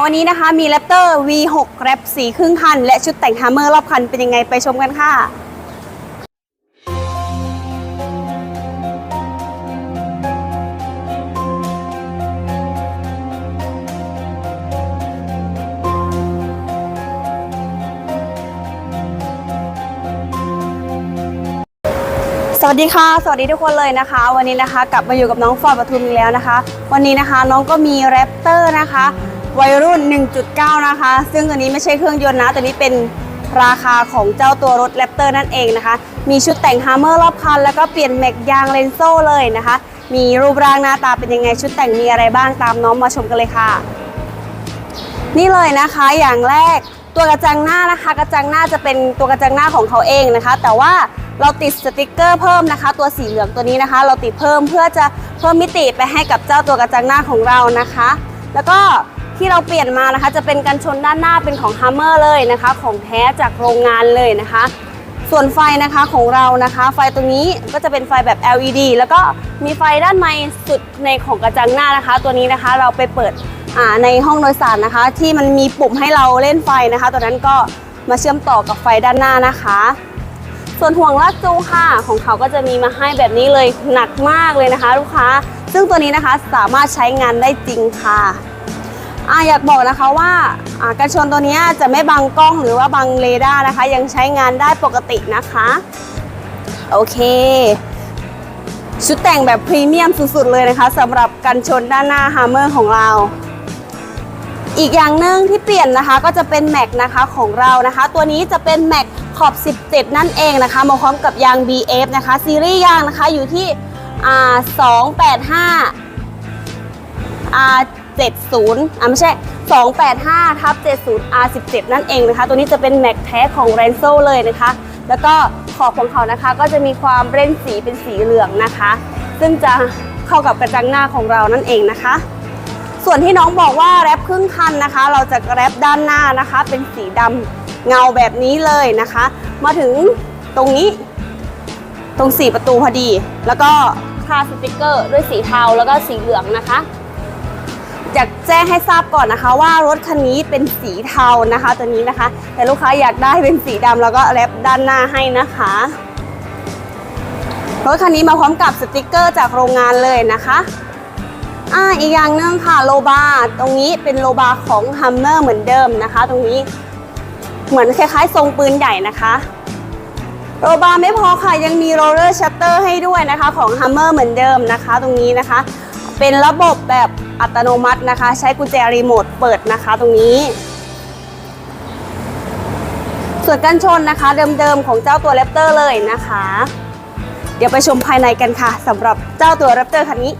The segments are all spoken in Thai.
วันนี้นะคะมี Raptor V6 แรปสีครึ่งคัน และชุดแต่งฮาร์เมอร์รอบคันเป็นยังไงไปชมกันค่ะสวัสดีค่ะ สวัสดีทุกคนเลยนะคะ วันนี้นะคะกลับมาอยู่กับน้องฟอร์ดปทุมอีกแล้วนะคะ วันนี้นะคะน้องก็มีแรปเตอร์นะคะ วัยรุ่น 1.9 นะคะ ซึ่งตัวนี้ไม่ใช่เครื่องยนต์นะตัวนี้เป็นราคาของเจ้าตัวรถแรปเตอร์นั่นเองนะคะ มีชุดแต่งฮาร์เมอร์รอบคัน แล้วก็เปลี่ยนแม็กยางเลนโซ่เลยนะคะ มีรูปร่างหน้าตาเป็นยังไงชุดแต่งมีอะไรบ้างตามน้องมาชมกันเลยค่ะ นี่เลยนะคะอย่างแรกตัวกระจังหน้านะคะ กระจังหน้าจะเป็นตัวกระจังหน้าของเขาเองนะคะ แต่ว่าเราติดสติกเกอร์เพิ่มนะคะ ตัวสีเหลืองตัวนี้นะคะ เราติดเพิ่มเพื่อจะเพิ่มมิติไปให้กับเจ้าตัวกระจังหน้าของเรานะคะ แล้วก็ ที่เราเปลี่ยนมานะคะ จะเป็นกันชนด้านหน้าเป็นของ Hammer เลยนะคะ ของแท้จากโรงงานเลยนะคะ ส่วนไฟนะคะของเรานะคะ ไฟตรงนี้ก็จะเป็นไฟแบบ LED แล้วก็มีไฟด้านในสุดในของกระจังหน้านะคะ ตัวนี้นะคะเราไปเปิดในห้องโดยสารนะคะ ที่มันมีปุ่มให้เราเล่นไฟนะคะ ตัวนั้นก็มาเชื่อมต่อกับไฟด้านหน้านะคะ ส่วนห่วงลากจูงค่ะ ของเขาก็จะมีมาให้แบบนี้เลยหนักมากเลยนะคะ ลูกค้า ซึ่งตัวนี้นะคะสามารถใช้งานได้จริงค่ะ อ่าอยากบอกนะคะว่าอ่ากันชนตัวนี้จะไม่บังกล้องหรือว่าบังเรดาร์นะคะ ยังใช้งานได้ปกตินะคะ โอเค ชุดแต่งแบบพรีเมียมสุดๆเลยนะคะสำหรับกันชนด้านหน้าฮาร์เมอร์ของเราอีกอย่างหนึ่งที่เปลี่ยนนะคะก็จะเป็นแม็กนะคะของเรานะคะ ตัวนี้จะเป็นแม็กขอบ 17 นั่นเองนะคะ มาพร้อมกับยาง BF นะคะ ซีรีส์ยางนะคะอยู่ที่อ่า285 70อ่าไม่ใช่ 285ทับ70 R17 นั่นเองนะคะ ตัวนี้จะเป็นแม็กแท้ของ r a n z o เลยนะคะ แล้วก็ขอบของเขานะคะ ก็จะมีความเล่นสีเป็นสีเหลืองนะคะ ซึ่งจะเข้ากับกระจังหน้าของเรานั่นเองนะคะ ส่วนที่น้องบอกว่าแรปครึ่งคันนะคะ เราจะแรปด้านหน้านะคะ เป็นสีดำเงาแบบนี้เลยนะคะ มาถึงตรงนี้ ตรงสีประตูพอดี แล้วก็ทาสติกเกอร์ด้วยสีเทาแล้วก็สีเหลืองนะคะ อยากแจ้งให้ทราบก่อนนะคะ ว่ารถคันนี้เป็นสีเทานะคะ ตัวนี้นะคะ แต่ลูกค้าอยากได้เป็นสีดำแล้วก็แรปด้านหน้าให้นะคะรถคันนี้มาพร้อมกับสติกเกอร์จากโรงงานเลยนะคะอ่าอีกอย่างหนึงค่ะโลบาตรงนี้เป็นโลบาของฮัมเมอร์เหมือนเดิมนะคะ ตรงนี้เหมือนคล้ายๆ ทรงปืนใหญ่นะคะโลบาไม่พอค่ะยังมีโรลเลอร์ชัตเตอร์ให้ด้วยนะคะ ของฮัมเมอร์เหมือนเดิมนะคะ ตรงนี้นะคะ เป็นระบบแบบอัตโนมัตินะคะ ใช้กุญแจรีโมทเปิดนะคะตรงนี้ ส่วนกันชนนะคะ เดิมๆของเจ้าตัวแรปเตอร์เลยนะคะ เดี๋ยวไปชมภายในกันค่ะสำหรับเจ้าตัวแรปเตอร์คันนี้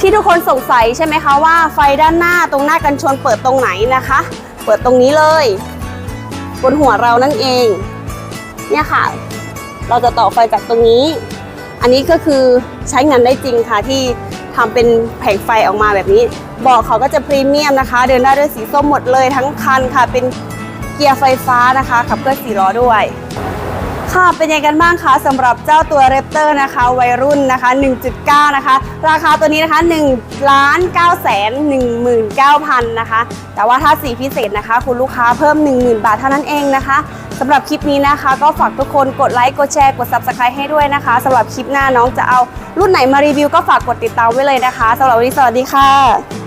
ที่ทุกคนสงสัยใช่ไหมคะว่าไฟด้านหน้าตรงหน้ากันชนเปิดตรงไหนนะคะ เปิดตรงนี้เลย บนหัวเรานั่นเอง เนี่ยค่ะ เราจะต่อไฟจากตรงนี้ อันนี้ก็คือใช้งานได้จริงค่ะที่ทำเป็นแผงไฟออกมาแบบนี้เบอกเขาก็จะพรีเมียมนะคะ เดินได้ด้วยสีส้มหมดเลยทั้งคันค่ะ เป็นเกียร์ไฟฟ้านะคะขับเคลื่อนสี่ล้อด้วย ค่ะเป็นยังไงกันบ้างคะสำหรับเจ้าตัว r รปเตอร์นะคะ วัยรุ่นนะคะ 1.9 นะคะ ราคาตัวนี้นะคะ1ล้าน9แสน19,000นะคะ แต่ว่าถ้าสีพิเศษนะคะ คุณลูกค้าเพิ่ม 10,000 บาทเท่านั้นเองนะคะ สำหรับคลิปนี้นะคะ ก็ฝากทุกคนกดไลค์ กดแชร์ กด Subscribe ให้ด้วยนะคะสำหรับคลิปหน้าน้องจะเอารุ่นไหนมารีวิวก็ฝากกดติดตามไว้เลยนะคะสำหรับวันนี้สวัสดีค่ะ